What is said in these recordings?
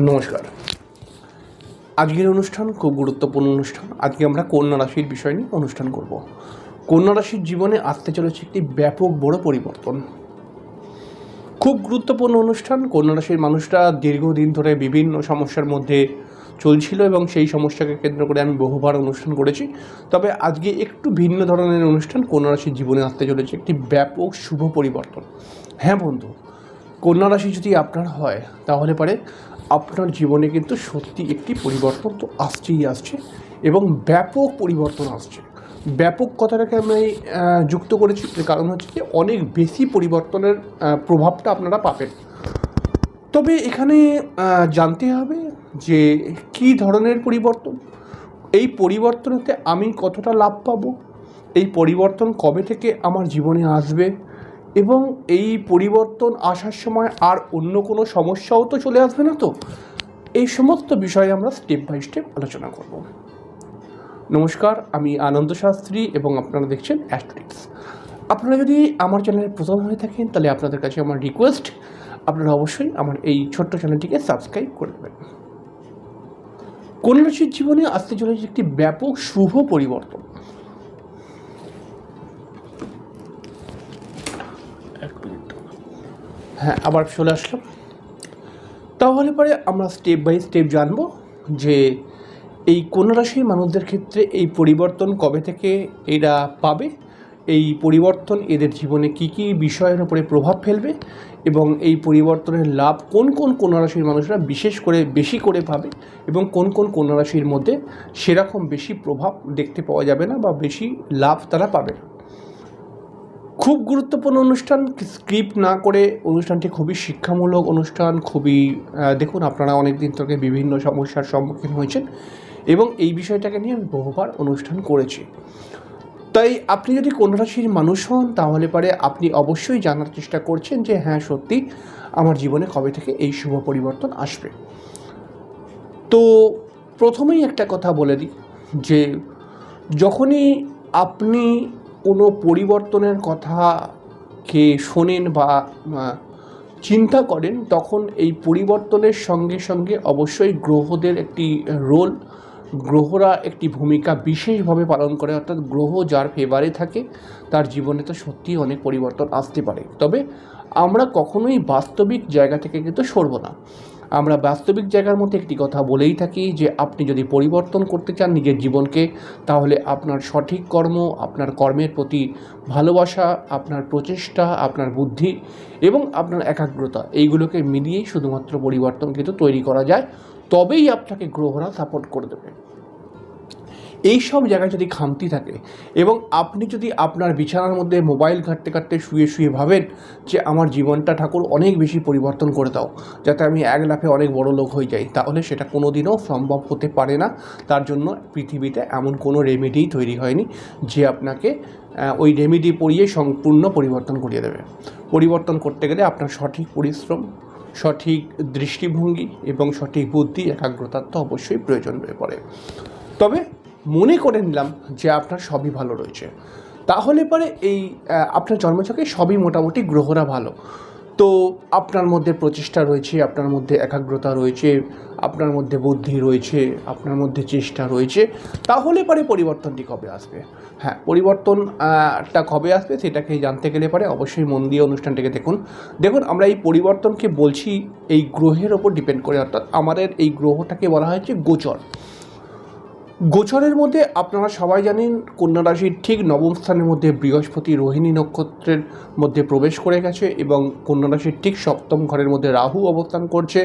নমস্কার। আজকের অনুষ্ঠান খুব গুরুত্বপূর্ণ অনুষ্ঠান। আজকে আমরা কন্যা রাশির বিষয় নিয়ে অনুষ্ঠান করব। কন্যা রাশির জীবনে আসতে চলেছে একটি ব্যাপক বড় পরিবর্তন। খুব গুরুত্বপূর্ণ অনুষ্ঠান। কন্যা রাশির মানুষরা দীর্ঘদিন ধরে বিভিন্ন সমস্যার মধ্যে চলছিল এবং সেই সমস্যাকে কেন্দ্র করে আমি বহুবার অনুষ্ঠান করেছি। তবে আজকে একটু ভিন্ন ধরনের অনুষ্ঠান কন্যা রাশির জীবনে আসতে চলেছে। একটি ব্যাপক শুভ পরিবর্তন। হ্যাঁ বন্ধু কন্যা রাশি যদি আপনার হয়, তাহলে পারে আপনার জীবনে কিন্তু সত্যি একটি পরিবর্তন তো আসছেই আসছে এবং ব্যাপক পরিবর্তন আসছে। ব্যাপক কথাটাকে আমি যুক্ত করেছি, এর কারণ হচ্ছে যে অনেক বেশি পরিবর্তনের প্রভাবটা আপনারা পাবেন। তবে এখানে জানতে হবে যে কী ধরনের পরিবর্তন? এই পরিবর্তনেতে আমি কতটা লাভ পাবো? এই পরিবর্তন কবে থেকে আমার জীবনে আসবে? এবং এই পরিবর্তন আসার সময় আর অন্য কোনো সমস্যাও তো চলে আসবে না তো? এই সমস্ত বিষয়ে আমরা স্টেপ বাই স্টেপ আলোচনা করব। নমস্কার, আমি আনন্দ শাস্ত্রী এবং আপনারা দেখছেন অ্যাস্ট্রিক্স আপনারা যদি আমার চ্যানেলে প্রথম হয়ে থাকেন, তাহলে আপনাদের কাছে আমার রিকোয়েস্ট আপনারা অবশ্যই আমার এই ছোট্ট চ্যানেলটিকে সাবস্ক্রাইব করে দেবেন কন্যা রাশির জীবনে আসতে চলেছে একটি ব্যাপক শুভ পরিবর্তন। এক মিনিট। হ্যাঁ আবার চলে আসলাম। তাহলে পরে আমরা স্টেপ বাই স্টেপ জানব যে এই কন্যা রাশির মানুষদের ক্ষেত্রে এই পরিবর্তন কবে থেকে এরা পাবে, এই পরিবর্তন এদের জীবনে কি কি বিষয়ের উপরে প্রভাব ফেলবে এবং এই পরিবর্তনের লাভ কোন কোন কন্যা রাশির মানুষরা বিশেষ করে বেশি করে পাবে এবং কোন কোন কন্যা রাশির মধ্যে সেরকম বেশি প্রভাব দেখতে পাওয়া যাবে না বা বেশি লাভ তারা পাবে না। খুব গুরুত্বপূর্ণ অনুষ্ঠান। স্ক্রিপ্ট না করে অনুষ্ঠানটি খুবই শিক্ষামূলক অনুষ্ঠান, খুবই দেখুন আপনারা অনেক দিন থেকে বিভিন্ন সমস্যার সম্মুখীন হয়েছেন এবং এই বিষয়টাকে নিয়ে আমি বহুবার অনুষ্ঠান করেছি। তাই আপনি যদি কোন রাশির মানুষ হন, তাহলে পরে আপনি অবশ্যই জানার চেষ্টা করছেন যে হ্যাঁ সত্যি আমার জীবনে কবে থেকে এই শুভ পরিবর্তন আসবে। তো প্রথমেই একটা কথা বলে দিই যে, যখনই আপনি কোনো পরিবর্তনের কথাকে শোনেন বা চিন্তা করেন, তখন এই পরিবর্তনের সঙ্গে সঙ্গে অবশ্যই গ্রহদের একটি রোল, গ্রহরা একটি ভূমিকা বিশেষভাবে পালন করে। অর্থাৎ গ্রহ যার ফেভারে থাকে, তার জীবনে তো সত্যিই অনেক পরিবর্তন আসতে পারে। তবে আমরা কখনোই বাস্তবিক জায়গা থেকে কিন্তু সরব না। আমরা বাস্তবিক জায়গার মধ্যে একটি কথা বলেই থাকি যে আপনি যদি পরিবর্তন করতে চান নিজের জীবনকে, তাহলে আপনার সঠিক কর্ম, আপনার কর্মের প্রতি ভালোবাসা, আপনার প্রচেষ্টা, আপনার বুদ্ধি এবং আপনার একাগ্রতা, এইগুলোকে মিলিয়েই শুধুমাত্র পরিবর্তন কিন্তু তৈরি করা যায়। তবেই আপনাকে গ্রহরা সাপোর্ট করে দেবে। এই সব জায়গায় যদি খামতি থাকে এবং আপনি যদি আপনার বিছানার মধ্যে মোবাইল ঘাঁটতে ঘাঁটতে শুয়ে শুয়ে ভাবেন যে আমার জীবনটা ঠাকুর অনেক বেশি পরিবর্তন করে দাও, যাতে আমি এক লাফে অনেক বড় লোক হয়ে যাই, তাহলে সেটা কোনো দিনও সম্ভব হতে পারে না। তার জন্য পৃথিবীতে এমন কোনো রেমেডিই তৈরি হয়নি যে আপনাকে ওই রেমেডি পড়িয়ে সম্পূর্ণ পরিবর্তন করিয়ে দেবে। পরিবর্তন করতে গেলে আপনার সঠিক পরিশ্রম, সঠিক দৃষ্টিভঙ্গি এবং সঠিক বুদ্ধি একাগ্রতার তো অবশ্যই প্রয়োজন হয়ে পড়ে। তবে মনে করে নিলাম যে আপনার সবই ভালো রয়েছে। তাহলে পরে এই আপনার জন্মছকে সবই মোটামুটি গ্রহরা ভালো। তো আপনার মধ্যে প্রচেষ্টা রয়েছে, আপনার মধ্যে একাগ্রতা রয়েছে, আপনার মধ্যে বুদ্ধি রয়েছে, আপনার মধ্যে চেষ্টা রয়েছে, তাহলে পরে পরিবর্তনটি কবে আসবে? হ্যাঁ পরিবর্তনটা কবে আসবে সেটাকে জানতে গেলে পরে অবশ্যই মন দিয়ে অনুষ্ঠানটাকে দেখুন। দেখুন, আমরা এই পরিবর্তনকে বলছি এই গ্রহের ওপর ডিপেন্ড করে, অর্থাৎ আমাদের এই গ্রহটাকে বলা হয়েছে গোচর। গোচরের মধ্যে আপনারা সবাই জানেন কন্যা রাশির ঠিক নবম স্থানের মধ্যে বৃহস্পতি রোহিণী নক্ষত্রের মধ্যে প্রবেশ করে গেছে এবং কন্যা রাশির ঠিক সপ্তম ঘরের মধ্যে রাহু অবস্থান করছে,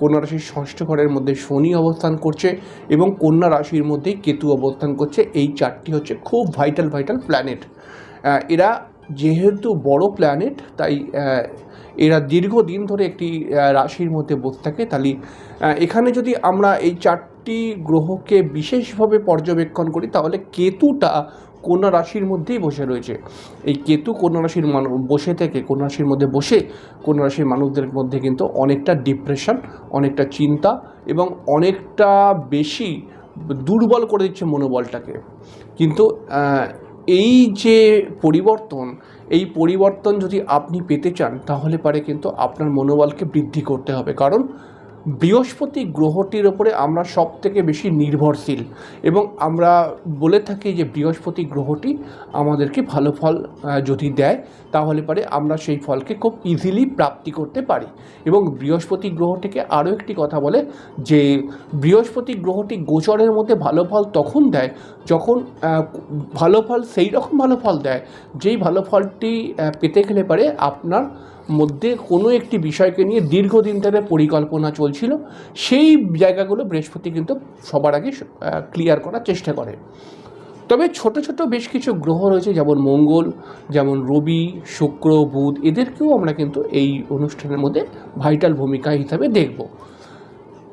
কন্যা রাশির ষষ্ঠ ঘরের মধ্যে শনি অবস্থান করছে এবং কন্যা রাশির মধ্যে কেতু অবস্থান করছে। এই চারটি হচ্ছে খুব ভাইটাল ভাইটাল প্ল্যানেট এরা যেহেতু বড় প্ল্যানেট তাই এরা দীর্ঘদিন ধরে একটি রাশির মধ্যে বসে থাকে। তাহলে এখানে যদি আমরা এই চারটি গ্রহকে বিশেষভাবে পর্যবেক্ষণ করি, তাহলে কেতুটা কন্যা রাশির মধ্যেই বসে রয়েছে? এই কেতু কন্যা রাশির মানুষ বসে থেকে কন্যা রাশির মধ্যে বসে কন্যা রাশির মানুষদের মধ্যে কিন্তু অনেকটা ডিপ্রেশন অনেকটা চিন্তা এবং অনেকটা বেশি দুর্বল করে দিচ্ছে মনোবলটাকে। কিন্তু এই যে পরিবর্তন, এই পরিবর্তন যদি আপনি পেতে চান, তাহলে পারে কিন্তু আপনার মনোবলকে বৃদ্ধি করতে হবে। কারণ বৃহস্পতি গ্রহটির ওপরে আমরা সব থেকে বেশি নির্ভরশীল এবং আমরা বলে থাকি যে বৃহস্পতি গ্রহটি আমাদেরকে ভালো ফল যদি দেয়, তাহলে পরে আমরা সেই ফলকে খুব ইজিলি প্রাপ্তি করতে পারি। এবং বৃহস্পতি গ্রহটিকে আরও একটি কথা বলে যে বৃহস্পতি গ্রহটি গোচরের মধ্যে ভালো ফল তখন দেয় যখন ভালো ফল, সেই রকম ভালো ফল দেয় যেই ভালো ফলটি পেতে গেলে পারে আপনার মধ্যে কোনো একটি বিষয়কে নিয়ে দীর্ঘদিন ধরে পরিকল্পনা চলছিল, সেই জায়গাগুলো বৃহস্পতি কিন্তু সবার আগে ক্লিয়ার করার চেষ্টা করে। তবে ছোট ছোট বেশ কিছু গ্রহ রয়েছে, যেমন মঙ্গল, যেমন রবি, শুক্র, বুধ, এদেরকেও আমরা কিন্তু এই অনুষ্ঠানের মধ্যে ভাইটাল ভূমিকা হিসাবে দেখব।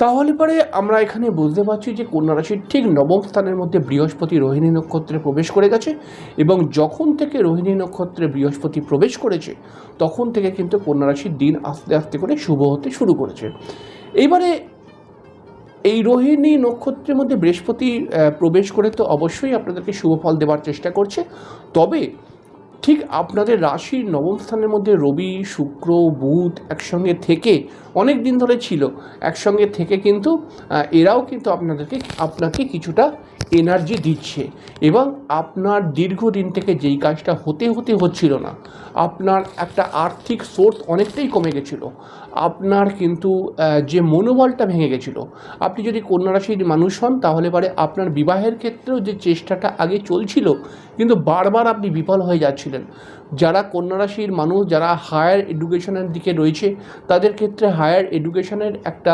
তাহলে পরে আমরা এখানে বুঝতে পারছি যে কন্যা রাশির ঠিক নবম স্থানের মধ্যে বৃহস্পতি রোহিণী নক্ষত্রে প্রবেশ করে গেছে এবং যখন থেকে রোহিণী নক্ষত্রে বৃহস্পতি প্রবেশ করেছে, তখন থেকে কিন্তু কন্যা রাশির দিন আস্তে আস্তে করে শুভ হতে শুরু করেছে। এইবারে এই রোহিণী নক্ষত্রের মধ্যে বৃহস্পতি প্রবেশ করে তো অবশ্যই আপনাদেরকে শুভ ফল দেওয়ার চেষ্টা করছে। তবে ঠিক আপনাদের রাশির নবম স্থানের মধ্যে রবি, শুক্র, বুধ একসঙ্গে থেকে অনেক দিন ধরে ছিল। একসঙ্গে থেকে কিন্তু এরাও কিন্তু আপনাদেরকে, আপনাকে কিছুটা এনার্জি দিচ্ছে। এবং আপনার দীর্ঘদিন থেকে যেই কাজটা হতে হতে হচ্ছিল না, আপনার একটা আর্থিক সোর্স অনেকটাই কমে গেছিল। আপনার কিন্তু যে মনোবলটা ভেঙে গেছিল, আপনি যদি কন্যা রাশির মানুষ হন, তাহলে পরে আপনার বিবাহের ক্ষেত্রেও যে চেষ্টাটা আগে চলছিল, কিন্তু বারবার আপনি বিফল হয়ে যাচ্ছিলেন। যারা কন্যা রাশির মানুষ, যারা হায়ার এডুকেশনের দিকে রয়েছে, তাদের ক্ষেত্রে হায়ার এডুকেশনের একটা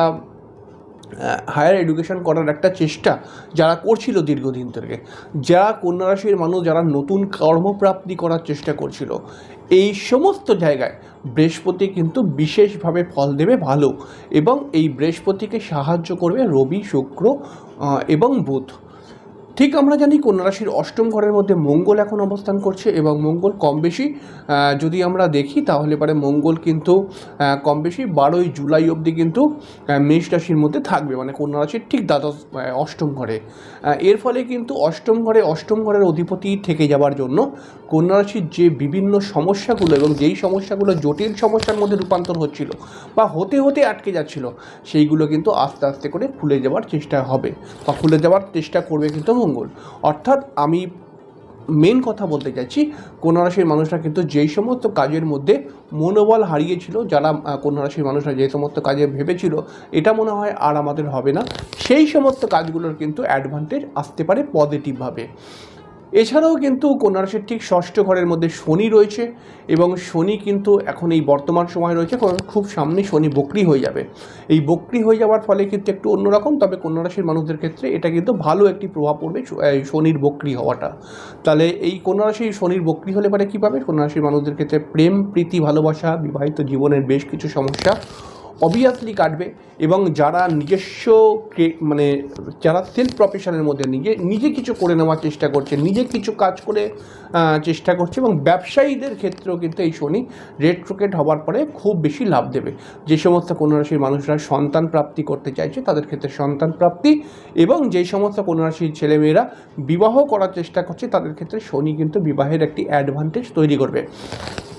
হায়ার এডুকেশন করার একটা চেষ্টা যারা করছিল দীর্ঘদিন থেকে, যারা কন্যা রাশির মানুষ, যারা নতুন কর্মপ্রাপ্তি করার চেষ্টা করছিল, এই সমস্ত জায়গায় বৃহস্পতি কিন্তু বিশেষভাবে ফল দেবে ভালো এবং এই বৃহস্পতিকে সাহায্য করবে রবি, শুক্র এবং বুধ। ঠিক আমরা জানি কন্যা রাশির অষ্টম ঘরের মধ্যে মঙ্গল এখন অবস্থান করছে এবং মঙ্গল কম বেশি। যদি আমরা দেখি তাহলে পরে মঙ্গল কিন্তু কম বেশি। বারোই জুলাই অবধি কিন্তু মেষ রাশির মধ্যে থাকবে মানে কন্যা রাশির ঠিক দ্বাদশ অষ্টম ঘরে। এর ফলে কিন্তু অষ্টম ঘরে, অষ্টম ঘরের অধিপতি থেকে যাওয়ার জন্য কন্যা রাশির যে বিভিন্ন সমস্যাগুলো এবং যেই সমস্যাগুলো জটিল সমস্যার মধ্যে রূপান্তর হচ্ছিল বা হতে হতে আটকে যাচ্ছিল, সেইগুলো কিন্তু আস্তে আস্তে করে খুলে যাওয়ার চেষ্টা হবে বা খুলে যাওয়ার চেষ্টা করবে কিন্তু মঙ্গল। অর্থাৎ আমি মেন কথা বলতে চাইছি কন্যা রাশির মানুষরা কিন্তু যেই সমস্ত কাজের মধ্যে মনোবল হারিয়েছিল, যারা কন্যা রাশির মানুষরা যে সমস্ত কাজে ভেবেছিল, এটা মনে হয় আর আমাদের হবে না। সেই সমস্ত কাজগুলোর কিন্তু অ্যাডভান্টেজ আসতে পারে পজিটিভভাবে এছাড়াও কিন্তু কন্যা রাশির ঠিক ষষ্ঠ ঘরের মধ্যে শনি রয়েছে এবং শনি কিন্তু এখন এই বর্তমান সময় রয়েছে খুব সামনে শনি বকরি হয়ে যাবে। এই বকরি হয়ে যাওয়ার ফলে কিন্তু একটু অন্যরকম, তবে কন্যা রাশির মানুষদের ক্ষেত্রে এটা কিন্তু ভালো একটি প্রভাব পড়বে শনির বকরি হওয়াটা। তাহলে এই কন্যা রাশি শনির বকরি হলে পারে কী পাবে? কন্যা রাশির মানুষদের ক্ষেত্রে প্রেম, প্রীতি, ভালোবাসা, বিবাহিত জীবনের বেশ কিছু সমস্যা অবভিয়াসলি কাটবে এবং যারা নিজস্ব মানে যারা সেলফ প্রফেশনের মধ্যে নিজে নিজে কিছু করে নেওয়ার চেষ্টা করছে, নিজে কিছু কাজ করে চেষ্টা করছে এবং ব্যবসায়ীদের ক্ষেত্রেও কিন্তু এই শনি রেট্রোকেট হওয়ার পরে খুব বেশি লাভ দেবে। যে সমস্ত কন্যারাশির মানুষরা সন্তান প্রাপ্তি করতে চাইছে, তাদের ক্ষেত্রে সন্তান প্রাপ্তি এবং যেই সমস্ত কন্যারাশির ছেলেমেয়েরা বিবাহ করার চেষ্টা করছে, তাদের ক্ষেত্রে শনি কিন্তু বিবাহের একটি অ্যাডভান্টেজ তৈরি করবে।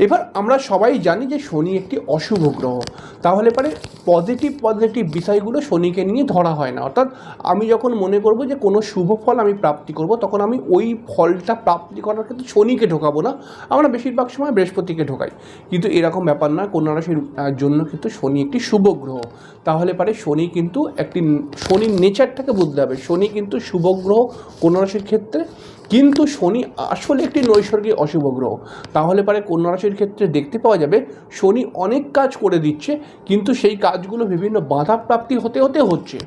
এবার আমরা সবাই জানি যে শনি একটি অশুভ গ্রহ। তাহলে পরে পজিটিভ পজিটিভ বিষয়গুলো শনিকে নিয়ে ধরা হয় না। অর্থাৎ আমি যখন মনে করব যে কোনো শুভ ফল আমি প্রাপ্তি করব, তখন আমি ওই ফলটা প্রাপ্তি করার ক্ষেত্রে শনিকে ঢোকাবো না। আমরা বেশিরভাগ সময় বৃহস্পতিকে ঢোকাই। কিন্তু এরকম ব্যাপার না কন্যা রাশির জন্য কিন্তু শনি একটি শুভ গ্রহ। তাহলে পারে শনি কিন্তু একটি, শনির নেচারটাকে বুঝতে হবে শনি কিন্তু শুভ গ্রহ কন্যা রাশির ক্ষেত্রে কিন্তু শনি আসলে একটি নৈসর্গিক অশুভ গ্রহ। তাহলে পারে কন্যা রাশির ক্ষেত্রে দেখতে পাওয়া যাবে, শনি অনেক কাজ করে দিচ্ছে, কিন্তু সেই কাজগুলো বিভিন্ন বাধা প্রাপ্তি হতে হতে হচ্ছে।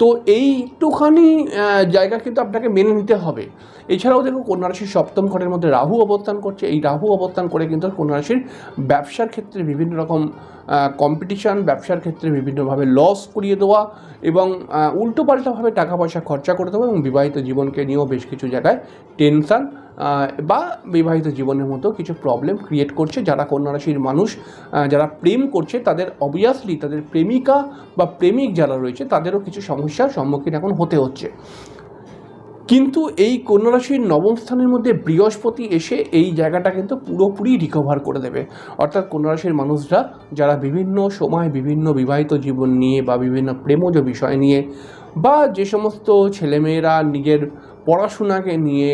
তো এইটুখানি জায়গা কিন্তু আপনাকে মেনে নিতে হবে। এছাড়াও দেখুন কন্যা রাশির সপ্তম ঘরের মধ্যে রাহু অবস্থান করছে। এই রাহু অবস্থান করে কিন্তু কন্যা রাশির ব্যবসার ক্ষেত্রে বিভিন্ন রকম কম্পিটিশান ব্যবসার ক্ষেত্রে বিভিন্নভাবে লস করিয়ে দেওয়া এবং উল্টোপাল্টাভাবে টাকা পয়সা খরচা করে দেওয়া এবং বিবাহিত জীবনকে নিয়েও বেশ কিছু জায়গায় টেনশান বা বিবাহিত জীবনের মতো কিছু প্রবলেম ক্রিয়েট করছে যারা কন্যা রাশির মানুষ যারা প্রেম করছে, তাদের অবভিয়াসলি তাদের প্রেমিকা বা প্রেমিক যারা রয়েছে, তাদেরও কিছু সমস্যার সম্মুখীন এখন হতে হচ্ছে। কিন্তু এই কন্যা রাশির নবম স্থানের মধ্যে বৃহস্পতি এসে এই জায়গাটা কিন্তু পুরোপুরি রিকভার করে দেবে। অর্থাৎ কন্যা রাশির মানুষরা যারা বিভিন্ন সময় বিভিন্ন বিবাহিত জীবন নিয়ে বা বিভিন্ন প্রেমজ বিষয় নিয়ে বা যে সমস্ত ছেলেমেয়েরা নিজের পড়াশোনাকে নিয়ে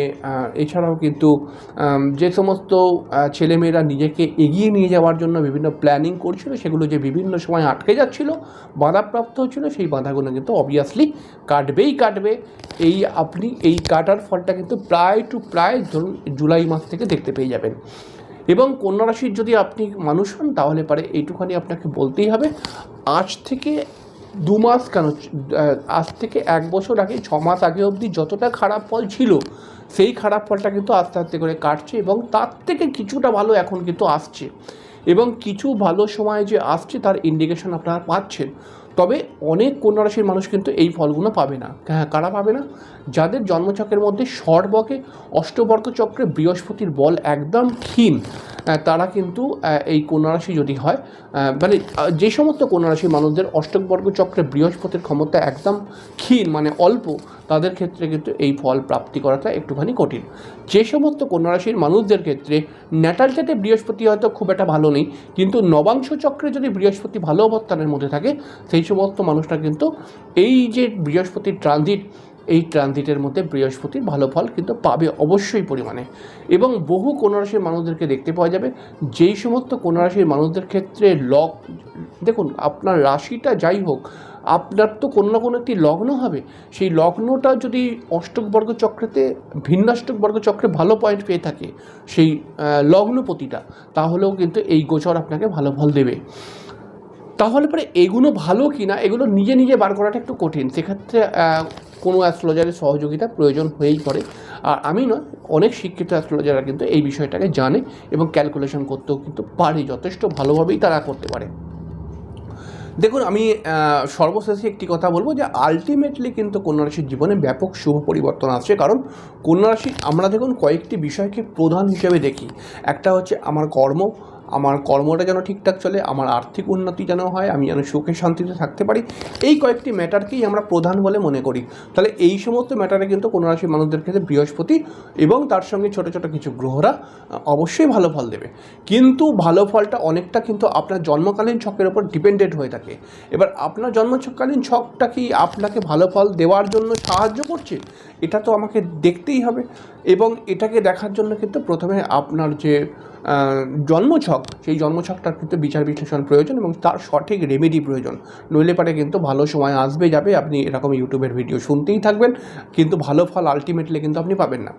এছাড়াও কিন্তু যে সমস্ত ছেলেমেয়েরা নিজেকে এগিয়ে নিয়ে যাওয়ার জন্য বিভিন্ন প্ল্যানিং করছিল, সেগুলো যে বিভিন্ন সময় আটকে যাচ্ছিল, বাধাপ্রাপ্ত হচ্ছিল, সেই বাধাগুলো কিন্তু অবভিয়াসলি কাটবেই কাটবে। এই আপনি, এই কাটার ফলটা কিন্তু প্রায় টু প্রায় ধরুন জুলাই মাস থেকে দেখতে পেয়ে যাবেন। এবং কন্যা রাশির যদি আপনি মানুষ হন, তাহলে পারে এইটুখানি আপনাকে বলতেই হবে, আজ থেকে দু মাস কেন? আজ থেকে এক বছর আগে, ছ মাস আগে অবধি যতটা খারাপ ফল ছিল, সেই খারাপ ফলটা কিন্তু আস্তে আস্তে করে কাটছে এবং তার থেকে কিছুটা ভালো এখন কিন্তু আসছে। এবং কিছু ভালো সময় যে আসছে, তার ইন্ডিকেশন আপনারা পাচ্ছেন। তবে অনেক কন্যা রাশির মানুষ কিন্তু এই ফলগুলো পাবে না। হ্যাঁ কারা পাবে না? যাদের জন্মচক্রের মধ্যে ষড়বকে অষ্টবর্গ চক্রে বৃহস্পতির বল একদম ক্ষীণ তারা কিন্তু এই কন্যা রাশি যদি হয় মানে যে সমস্ত কন্যা রাশির মানুষদের অষ্টবর্গ চক্রে বৃহস্পতির ক্ষমতা একদম ক্ষীণ মানে অল্প, তাদের ক্ষেত্রে কিন্তু এই ফল প্রাপ্তি করাটা একটুখানি কঠিন। যে সমস্ত কন্যা রাশির মানুষদের ক্ষেত্রে ন্যাটাল চাটে বৃহস্পতি হয়তো খুব একটা ভালো নেই, কিন্তু নবাংশ চক্রে যদি বৃহস্পতি ভালো অবস্থানের মধ্যে থাকে, সেই সমস্ত মানুষরা কিন্তু এই যে বৃহস্পতির ট্রানজিট এই ট্রানজিটের মধ্যে বৃহস্পতির ভালো ফল কিন্তু পাবে অবশ্যই পরিমাণে। এবং বহু কন্যারাশির মানুষদেরকে দেখতে পাওয়া যাবে, যেই সমস্ত কন্যারাশির মানুষদের ক্ষেত্রে লক দেখুন, আপনার রাশিটা যাই হোক, আপনার তো কোনো না কোনো একটি লগ্ন হবে। সেই লগ্নটা যদি অষ্টক বর্গ চক্রেতে, ভিন্নাষ্টক বর্গ চক্রে ভালো পয়েন্ট পেয়ে থাকে, সেই লগ্নপতিটা, তাহলেও কিন্তু এই গোচর আপনাকে ভালো ফল দেবে। তাহলে পরে এগুলো ভালো কি না এগুলো নিজে নিজে বার করাটা একটু কঠিন। সেক্ষেত্রে কোনো অ্যাস্ট্রোলজারের সহযোগিতা প্রয়োজন হয়েই পড়ে। আর আমি নয়, অনেক শিক্ষিত অ্যাস্ট্রোলজাররা কিন্তু এই বিষয়টাকে জানে এবং ক্যালকুলেশন করতেও কিন্তু পারে, যথেষ্ট ভালোভাবেই তারা করতে পারে। দেখুন, আমি সর্বশেষে একটি কথা বলব যে আলটিমেটলি কিন্তু কন্যা রাশির জীবনে ব্যাপক শুভ পরিবর্তন আসছে। কারণ কন্যা রাশি আমরা দেখুন কয়েকটি বিষয়কে প্রধান হিসেবে দেখি। একটা হচ্ছে আমার কর্ম আমার কর্মটা যেন ঠিকঠাক চলে, আমার আর্থিক উন্নতি যেন হয়, আমি যেন সুখে শান্তিতে থাকতে পারি, এই কয়েকটি ম্যাটারকেই আমরা প্রধান বলে মনে করি। তাহলে এই সমস্ত ম্যাটারে কিন্তু কোনো রাশির মানুষদের ক্ষেত্রে বৃহস্পতি এবং তার সঙ্গে ছোটো ছোটো কিছু গ্রহরা অবশ্যই ভালো ফল দেবে। কিন্তু ভালো ফলটা অনেকটা কিন্তু আপনার জন্মকালীন ছকের ওপর ডিপেন্ডেন্ট হয়ে থাকে। এবার আপনার জন্মছককালীন ছকটা কি আপনাকে ভালো ফল দেওয়ার জন্য সাহায্য করছে? এটা তো আমাকে দেখতেই হবে। এবং এটাকে দেখার জন্য কিন্তু প্রথমে আপনার যে জন্মছক, সেই জন্মছকটার কিন্তু বিচার বিশ্লেষণ প্রয়োজন এবং তার সঠিক রেমেডি প্রয়োজন। নইলে পারে কিন্তু ভালো সময় আসবে যাবে, আপনি এরকম ইউটিউবের ভিডিও শুনতেই থাকবেন, কিন্তু ভালো ফল আলটিমেটলি কিন্তু আপনি পাবেন না।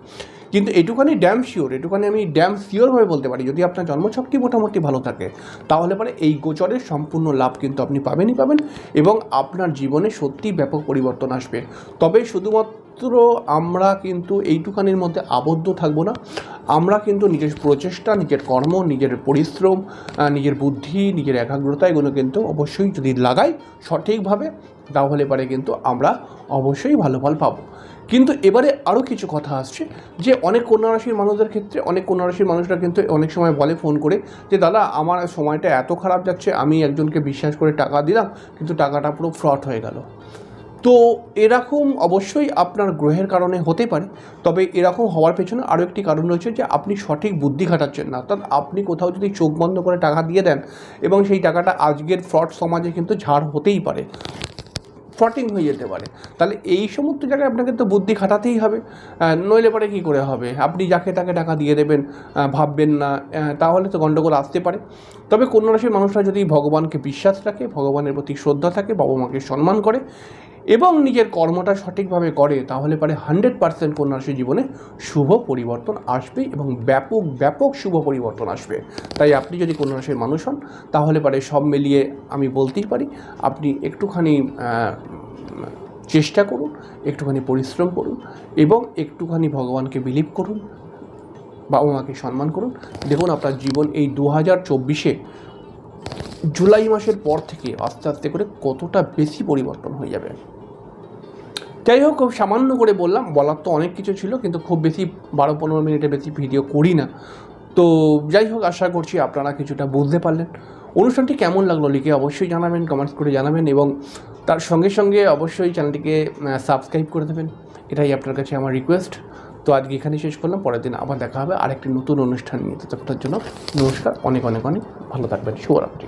কিন্তু এটুখানি ড্যাম শিওর এটুখানি আমি ড্যাম শিওরভাবে বলতে পারি, যদি আপনার জন্মছকটি মোটামুটি ভালো থাকে, তাহলে পরে এই গোচরের সম্পূর্ণ লাভ কিন্তু আপনি পাবেনই পাবেন এবং আপনার জীবনে সত্যি ব্যাপক পরিবর্তন আসবে। তবে শুধুমাত্র আমরা কিন্তু এইটুখানির মধ্যে আবদ্ধ থাকব না, আমরা কিন্তু নিজের প্রচেষ্টা, নিজের কর্ম, নিজের পরিশ্রম নিজের বুদ্ধি, নিজের একাগ্রতা এগুলো কিন্তু অবশ্যই যদি লাগাই সঠিকভাবে, তাহলে পারে কিন্তু আমরা অবশ্যই ভালো ফল পাবো। কিন্তু এবারে আরও কিছু কথা আসছে, যে অনেক কন্যা রাশির মানুষদের ক্ষেত্রে, অনেক কন্যা রাশির মানুষরা কিন্তু অনেক সময় বলে, ফোন করে যে, দাদা, আমার সময়টা এত খারাপ যাচ্ছে, আমি একজনকে বিশ্বাস করে টাকা দিলাম, কিন্তু টাকাটা পুরো ফ্রড হয়ে গেল। তো এরকম অবশ্যই আপনার গ্রহের কারণে হতে পারে, তবে এরকম হওয়ার পেছনে আরও একটি কারণ রয়েছে যে, আপনি সঠিক বুদ্ধি খাটাচ্ছেন না। অর্থাৎ আপনি কোথাও যদি চোখ বন্ধ করে টাকা দিয়ে দেন, এবং সেই টাকাটা আজকের ফ্রড সমাজে কিন্তু ঝাড় হতেই পারে। ফ্রটিং হয়ে যেতে পারে। তাহলে এই সমস্ত জায়গায় আপনাকে তো বুদ্ধি খাটাতেই হবে। নইলে পরে কী করে হবে? আপনি যাকে তাকে টাকা দিয়ে দেবেন ভাববেন না তাহলে তো গণ্ডগোল আসতে পারে। তবে কন্যা রাশির মানুষরা যদি ভগবানকে বিশ্বাস রাখে, ভগবানের প্রতি শ্রদ্ধা থাকে বাবা মাকে সম্মান করে এবং নিজের কর্মটা সঠিকভাবে করে, তাহলে পারে হান্ড্রেড পার্সেন্ট কন্যা রাশির জীবনে শুভ পরিবর্তন আসবে এবং ব্যাপক ব্যাপক শুভ পরিবর্তন আসবে। তাই আপনি যদি কন্যা রাশির মানুষ হন, তাহলে পারে সব মিলিয়ে আমি বলতেই পারি, আপনি একটুখানি চেষ্টা করুন, একটুখানি পরিশ্রম করুন এবং একটুখানি ভগবানকে বিলিভ করুন বাবা মাকে সম্মান করুন। দেখুন আপনার জীবন এই দু হাজার চব্বিশে জুলাই মাসের পর থেকে আস্তে আস্তে করে কতটা বেশি পরিবর্তন হয়ে যাবে। যাই হোক সামান্য করে বললাম, বলার তো অনেক কিছু ছিল, কিন্তু খুব বেশি বারো পনেরো মিনিটের বেশি ভিডিও করি না। তো যাই হোক, আশা করছি আপনারা কিছুটা বুঝতে পারলেন। অনুষ্ঠানটি কেমন লাগল লিখে অবশ্যই জানাবেন কমেন্টস করে জানাবেন এবং তার সঙ্গে সঙ্গে অবশ্যই চ্যানেলটিকে সাবস্ক্রাইব করে দেবেন। এটাই আপনার কাছে আমার রিকোয়েস্ট তো আজকে এখানে শেষ করলাম। পরের দিন আবার দেখা হবে। আরেকটি নতুন অনুষ্ঠান নিয়ে। ততক্ষণের জন্য নমস্কার। অনেক অনেক অনেক ভালো থাকবেন। শুভরাত্রি।